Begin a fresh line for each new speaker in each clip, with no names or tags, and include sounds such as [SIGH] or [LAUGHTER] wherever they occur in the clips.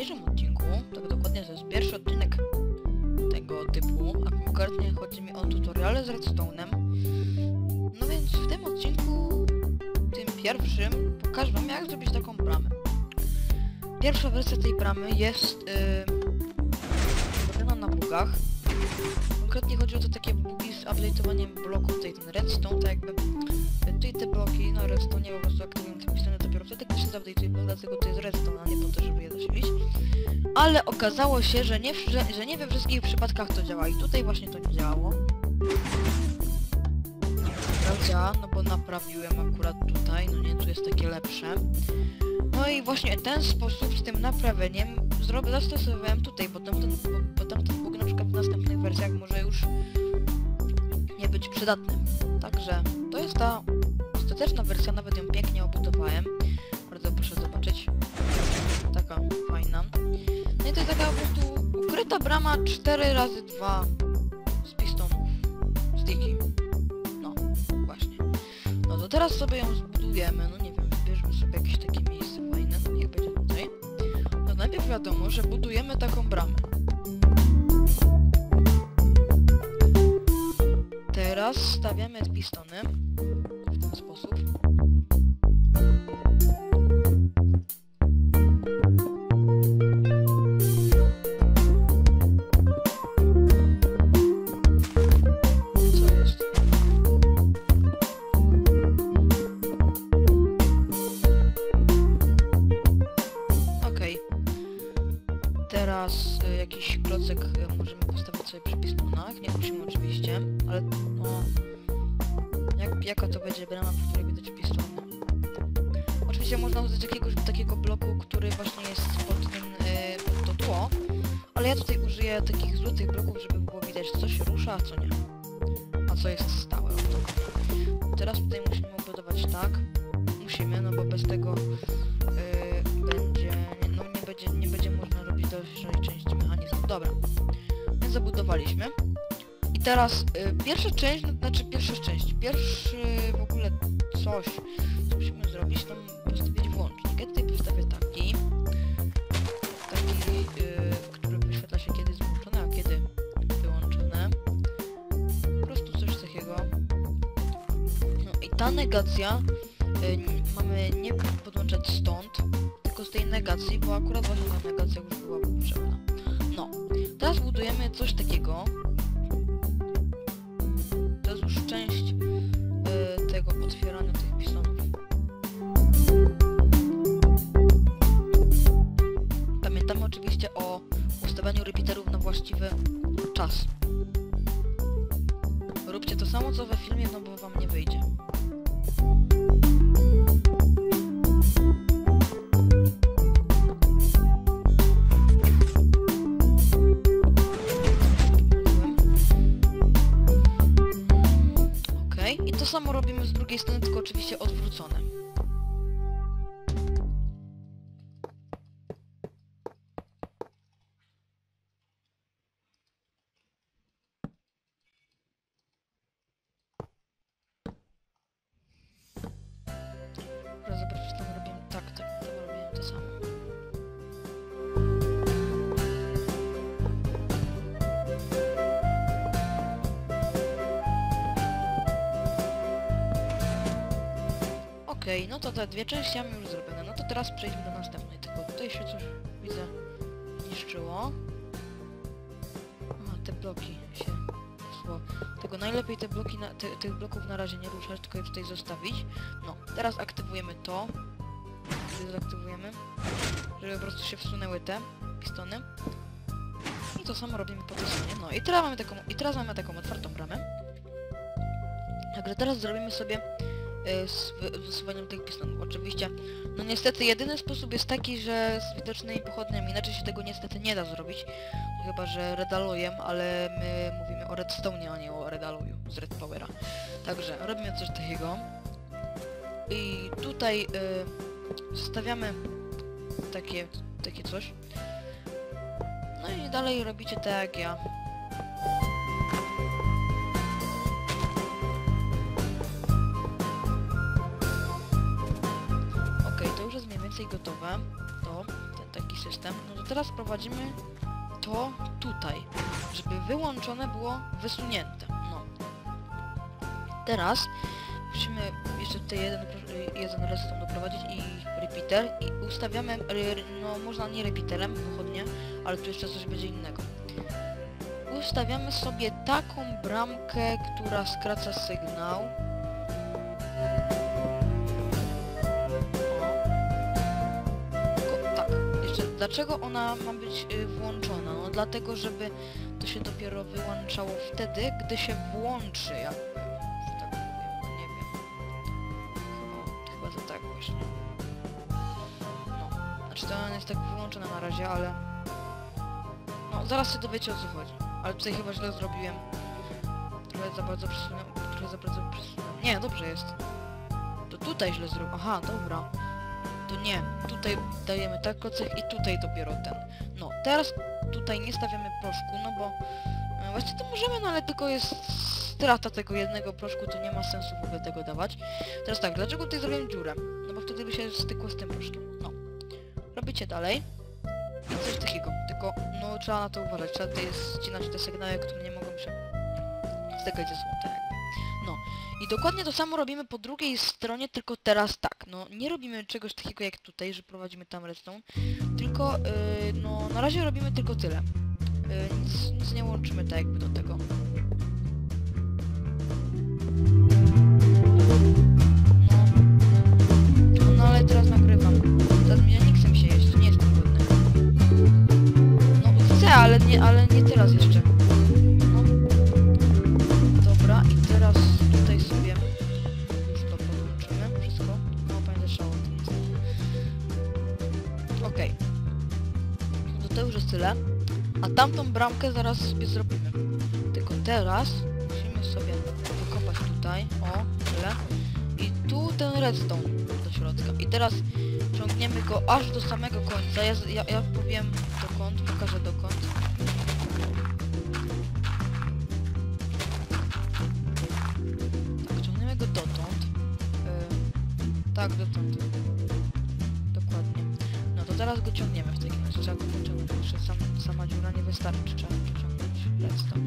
dzisiejszym odcinku, tak dokładnie to jest pierwszy odcinek tego typu, a konkretnie chodzi mi o tutoriale z redstone'em. No więc w tym odcinku, tym pierwszym, pokażę wam jak zrobić taką bramę. Pierwsza wersja tej bramy jest yy, na bugach. Konkretnie chodzi o to takie bugi z update'owaniem bloków, tutaj ten redstone, tak jakby tutaj te bloki na redstone po prostu aktywują te pistony gdy się zupdate'uje blok, dlatego to jest redstone, a nie po to, żeby je zasilić. Ale okazało się, że nie, że, że nie we wszystkich przypadkach to działa i tutaj właśnie to nie działało. Działa, no bo naprawiłem akurat tutaj, no nie, tu jest takie lepsze. No i właśnie ten sposób z tym naprawieniem zrobię, zastosowałem tutaj, bo tamten, bo, bo tamten bug na przykład w następnych wersjach może już nie być przydatny. Także to jest ta ostateczna wersja, nawet ją pięknie obudowałem. Bardzo proszę zobaczyć. Taka fajna. No i to jest taka po prostu ukryta brama 4 razy 2 z pistonów. Z diki. No, właśnie. No to teraz sobie ją zbudujemy. No nie wiem, wybierzmy sobie jakieś takie miejsce fajne. No niech będzie tutaj. No najpierw wiadomo, że budujemy taką bramę. Teraz stawiamy pistony Można użyć jakiegoś takiego bloku, który właśnie jest pod tym, y, pod to tło, ale ja tutaj użyję takich złotych bloków, żeby było widać co się rusza, a co nie. A co jest stałe. Teraz tutaj musimy obudować tak. Musimy, no bo bez tego y, będzie, no nie będzie, nie będzie można robić dalszej części mechanizmu. Dobra, więc zabudowaliśmy. I teraz y, pierwsza część, no, znaczy pierwsza część, pierwszy w ogóle coś, co musimy zrobić, to postawić tutaj postawię taki, taki, y, który wyświetla się kiedy jest a kiedy wyłączone. Po prostu coś takiego. No i ta negacja y, n- mamy nie podłączać stąd, tylko z tej negacji, bo akurat właśnie ta negacja już była potrzebna. No, teraz budujemy coś takiego. To jest już część y, tego otwierania tych Pamiętamy oczywiście o ustawianiu repeaterów na właściwy czas. Róbcie to samo co we filmie, no bo wam nie wyjdzie. Okej, i to samo robimy z drugiej strony, tylko oczywiście odwrócone. Okej, no to te dwie części mamy już zrobione. No to teraz przejdźmy do następnej. Tylko tutaj się coś, widzę, niszczyło. A, te bloki się zło. Tego najlepiej te bloki, na, te, tych bloków na razie nie ruszać, tylko je tutaj zostawić. No, teraz aktywujemy to. Dezaktywujemy, żeby po prostu się wsunęły te pistony. I to samo robimy po tej. No i teraz mamy taką, i teraz mamy taką otwartą bramę. Także teraz zrobimy sobie z wy- wysuwaniem tych pistonów. Oczywiście, no niestety jedyny sposób jest taki, że z widocznymi pochodniami, inaczej się tego niestety nie da zrobić. Chyba, że redalojem, ale my mówimy o redstone, a nie o redaloju z red powera. Także robimy coś takiego. I tutaj y, stawiamy takie, takie coś. No i dalej robicie tak jak ja. Gotowe. To ten taki system, no to teraz prowadzimy to tutaj, żeby wyłączone było wysunięte. No. Teraz musimy jeszcze tutaj jeden, jeden redstone doprowadzić i repeater i ustawiamy, no można nie repeaterem, pochodnie, ale tu jeszcze coś będzie innego. Ustawiamy sobie taką bramkę, która skraca sygnał. Dlaczego ona ma być y, włączona? No dlatego, żeby to się dopiero wyłączało wtedy, gdy się włączy że tak powiem, no nie wiem. Chyba, chyba to tak właśnie. No, znaczy to ona jest tak wyłączona na razie, ale... No, zaraz się dowiecie o co chodzi. Ale tutaj chyba źle zrobiłem. Trochę za bardzo przesunąłem, trochę za bardzo przesunąłem. Nie, dobrze jest. To tutaj źle zrobiłem. Aha, dobra. To nie, tutaj dajemy tak klocek i tutaj dopiero ten. No, teraz tutaj nie stawiamy proszku, no bo e, właściwie to możemy, no ale tylko jest strata tego jednego proszku, to nie ma sensu w ogóle tego dawać. Teraz tak, dlaczego tutaj zrobiłem dziurę? No bo wtedy by się stykło z tym proszkiem. No. Robicie dalej. Coś takiego, tylko no trzeba na to uważać, trzeba tutaj ścinać te sygnały, które nie mogą się stykać ze. No i dokładnie to samo robimy po drugiej stronie, tylko teraz tak, no nie robimy czegoś takiego jak tutaj, że prowadzimy tam redstone, tylko yy, no na razie robimy tylko tyle. Yy, nic, nic nie łączymy tak jakby do tego. No, no ale teraz nagrywam. Mnie nie się jeść, nie jestem głodny. No chcę, ale nie, ale nie teraz jeszcze. Tyle. A tamtą bramkę zaraz sobie zrobimy. Tylko teraz musimy sobie wykopać tutaj. O, tyle. I tu ten redstone do środka. I teraz ciągniemy go aż do samego końca. Ja, ja, ja powiem dokąd, pokażę dokąd. Tak, ciągniemy go dotąd. Yy, tak, dotąd. Teraz go ciągniemy w takim razie. Trzeba go pociągnąć. Jeszcze sam, sama dziura nie wystarczy. Trzeba pociągnąć redstone.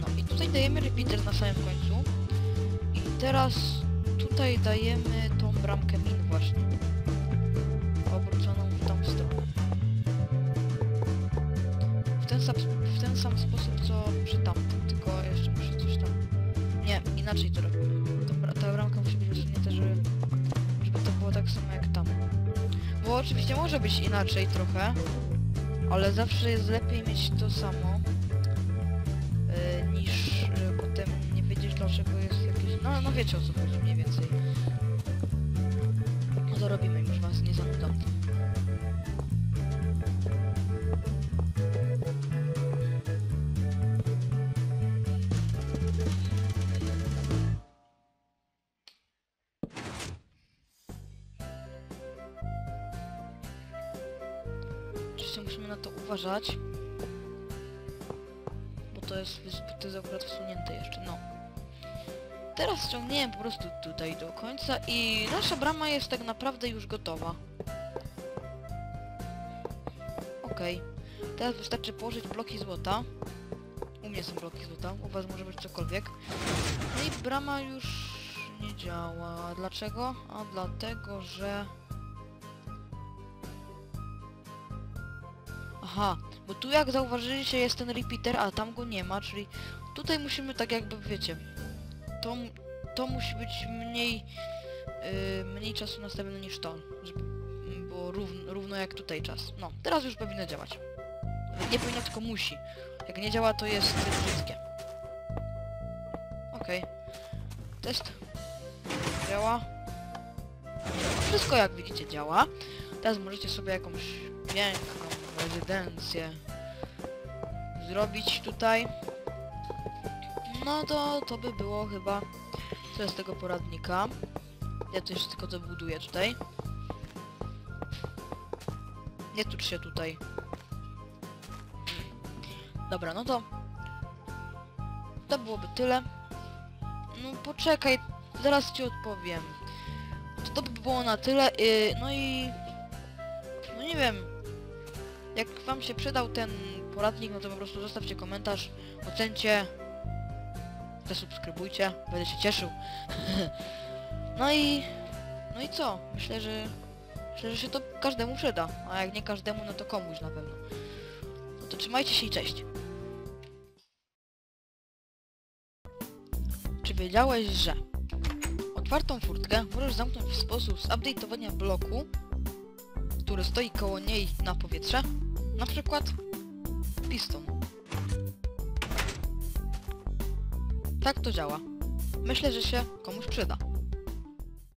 No i tutaj dajemy repeater na samym końcu. I teraz tutaj dajemy tą bramkę min właśnie. Obróconą w tą stronę. W ten, sam, w ten sam sposób co przy tamtym, tylko jeszcze muszę coś tam... Nie, inaczej to robimy. Tak samo jak tam. Bo oczywiście może być inaczej trochę, ale zawsze jest lepiej mieć to samo e, niż e, potem nie wiedzieć dlaczego jest jakieś... No, no wiecie o co chodzi mniej więcej. No to robimy, już was nie zanudzam. Oczywiście musimy na to uważać. Bo to jest, to jest akurat wsunięte jeszcze, no. Teraz ściągniemy po prostu tutaj do końca i nasza brama jest tak naprawdę już gotowa. Okej. Teraz wystarczy położyć bloki złota. U mnie są bloki złota, u was może być cokolwiek. No i brama już nie działa. Dlaczego? A dlatego, że... Aha, bo tu jak zauważyliście jest ten repeater, a tam go nie ma, czyli tutaj musimy tak jakby, wiecie, to, to musi być mniej, yy, mniej czasu nastawione niż to, żeby równo, równo jak tutaj czas. No, teraz już powinno działać. Nie powinno, tylko musi. Jak nie działa, to jest brzydkie. Okej. Test. Działa. Wszystko jak widzicie działa. Teraz możecie sobie jakąś piękną rezydencję zrobić tutaj. No to to by było chyba tyle z tego poradnika. Ja też tylko to buduję tutaj. Nie tucz się tutaj. Dobra, no to to byłoby tyle. No poczekaj, Zaraz ci odpowiem. To, to by było na tyle. Yy, no i... No nie wiem. Jak wam się przydał ten poradnik, no to po prostu zostawcie komentarz, ocencie, zasubskrybujcie, będę się cieszył. [LAUGHS] no i... No i co? Myślę, że... Myślę, że się to każdemu przyda. A jak nie każdemu, no to komuś na pewno. No to trzymajcie się i cześć. Czy wiedziałeś, że otwartą furtkę możesz zamknąć w sposób zupdate'owania bloku, który stoi koło niej na powietrze? Na przykład piston. Tak to działa. Myślę, że się komuś przyda.